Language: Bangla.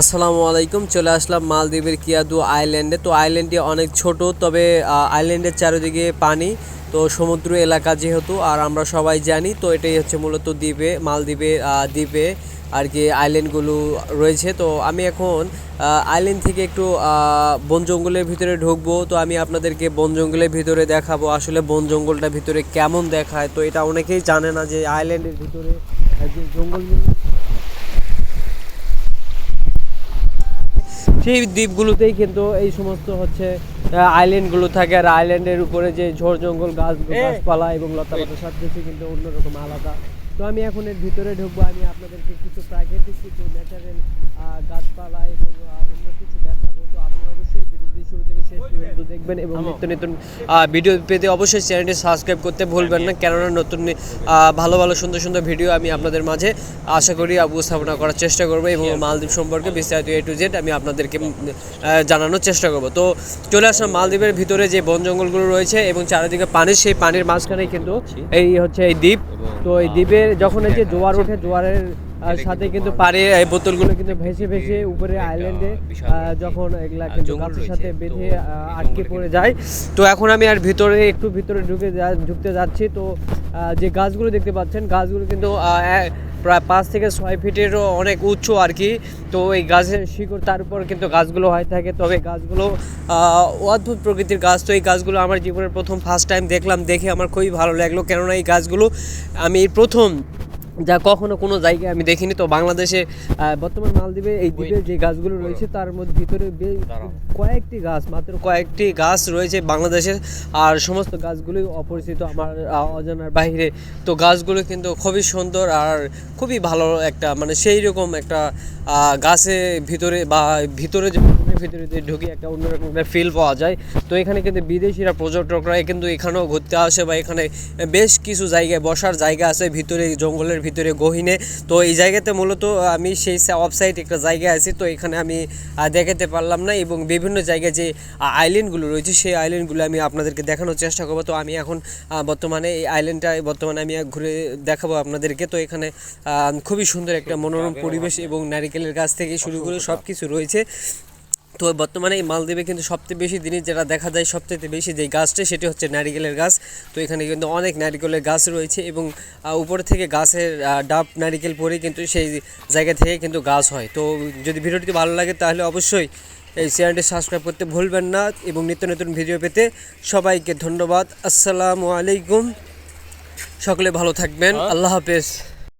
আসসালামু আলাইকুম, চলে আসলাম মালদ্বীপের কিয়াদু আইল্যান্ডে। তো আইল্যান্ডটি অনেক ছোট, তবে আইল্যান্ডের চারিদিকে পানি, তো সমুদ্র এলাকা যেহেতু, আর আমরা সবাই জানি, তো এটাই হচ্ছে মূলত দ্বীপে, মালদ্বীপে দ্বীপে আর কি আইল্যান্ডগুলো রয়েছে। তো আমি এখন আইল্যান্ড থেকে একটু বন জঙ্গলের ভিতরে ঢুকবো। তো আমি আপনাদেরকে বন জঙ্গলের ভিতরে দেখাবো, আসলে বন জঙ্গলটা ভিতরে কেমন দেখায়। তো এটা অনেকেই জানে না যে আইল্যান্ডের ভিতরে জঙ্গলগুলো সেই দ্বীপগুলোতেই কিন্তু এই সমস্ত হচ্ছে আইল্যান্ডগুলো থাকে। আর আইল্যান্ডের উপরে যে ঝড় জঙ্গল গাছ গাছপালা এবং লতা পাতা সব কিছু কিন্তু অন্যরকম আলাদা। তো আমি এখন এর ভিতরে ঢুকবো। আমি আপনাদেরকে কিছু প্রাকৃতিক কিছু ন্যাচারাল গাছপালা এবং আহ, অন্য কিছু দেখাবো তো আপনি অবশ্যই ভিডিওটি শুরু থেকে শেষ দেখবেন এবং নিত্য নতুন ভিডিও পেতে অবশ্যই চ্যানেলটি সাবস্ক্রাইব করতে ভুলবেন না। কেননা নতুন ভালো ভালো সুন্দর সুন্দর ভিডিও আমি আপনাদের মাঝে আশা করি উপস্থাপনা করার চেষ্টা করব এবং মালদ্বীপ সম্পর্কে বিস্তারিত এ টু জেড আমি আপনাদেরকে জানানোর চেষ্টা করব। তো চলে আসলাম মালদ্বীপের ভিতরে যে বন জঙ্গলগুলো রয়েছে এবং চারিদিকে পানি সেই পানির মাঝখানেই কিন্তু এই হচ্ছে এই দ্বীপ। তো এই দ্বীপের যখন এই যে জোয়ার ওঠে জোয়ারের সাথে কিন্তু পারে এই বোতলগুলো কিন্তু ভেসে ভেসে উপরে আইল্যান্ডে যখন এগুলা কিন্তু গাছের সাথে বেঁধে আটকে পড়ে যায়। তো এখন আমি আর ভিতরে একটু ভিতরে ঢুকে যা- ঢুকতে যাচ্ছি। তো যে গাছগুলো দেখতে পাচ্ছেন, গাছগুলো কিন্তু প্রায় পাঁচ থেকে ছয় ফিটেরও অনেক উচ্চ আর কি। তো এই গাছের শিকড়, তার উপর কিন্তু গাছগুলো হয়ে থাকে। তবে গাছগুলো অদ্ভুত প্রকৃতির গাছ। তো এই গাছগুলো আমার জীবনের প্রথম ফার্স্ট টাইম দেখলাম, দেখে আমার খুবই ভালো লাগল। কেননা এই গাছগুলো আমি প্রথম যা কখনো কোনো জায়গায় আমি দেখিনি। তো বাংলাদেশে বর্তমান মালদ্বীপে এই দ্বীপে যে গাছগুলো রয়েছে তার মধ্যে ভিতরে কয়েকটি গাছ মাত্র কয়েকটি গাছ রয়েছে বাংলাদেশের আর সমস্ত গাছগুলোই অপরিচিত আমার অজানার বাইরে তো গাছগুলো কিন্তু খুবই সুন্দর আর খুবই ভালো একটা মানে সেই রকম একটা গাছে ভিতরে বা ভিতরে যে ভিতরে যে ঢুকে একটা অন্যরকম একটা ফিল পাওয়া যায়। তো এখানে কিন্তু বিদেশিরা পর্যটকরা কিন্তু এখানেও ঘুরতে আসে বা এখানে বেশ কিছু জায়গায় বসার জায়গা আছে। ভিতরে জঙ্গলের ভিতরে গহিনে। তো এই জায়গাতে মূলত আমি সেই অফসাইড একটা জায়গা আছে তো এখানে আমি দেখাতে পারলাম না এবং বিভিন্ন জায়গায় যে আইল্যান্ডগুলো রয়েছে সেই আইল্যান্ডগুলো আমি আপনাদেরকে দেখানোর চেষ্টা করব। তো আমি এখন বর্তমানে এই আইল্যান্ডটা বর্তমানে আমি ঘুরে দেখাবো আপনাদেরকে। তো এখানে খুবই সুন্দর একটা মনোরম পরিবেশ এবং নারিকেলের গাছ থেকে শুরু করে সব কিছু রয়েছে। তো বর্তমানে এই মালদ্বীপে কিন্তু সবচেয়ে বেশি জিনিস যেটা দেখা যায় সবচেয়ে বেশি যে গাছটা সেটি হচ্ছে নারিকেলের গাছ। তো এখানে কিন্তু অনেক নারিকেলের গাছ রয়েছে এবং উপর থেকে গাছের ডাব নারিকেল পরে কিন্তু সেই জায়গা থেকে কিন্তু গাছ হয়। তো যদি ভিডিওটি ভালো লাগে তাহলে অবশ্যই এই চ্যানেলটি সাবস্ক্রাইব করতে ভুলবেন না এবং নিত্য নতুন ভিডিও পেতে সবাইকে ধন্যবাদ। আসসালামু আলাইকুম। সকলে ভালো থাকবেন। আল্লাহ হাফেজ।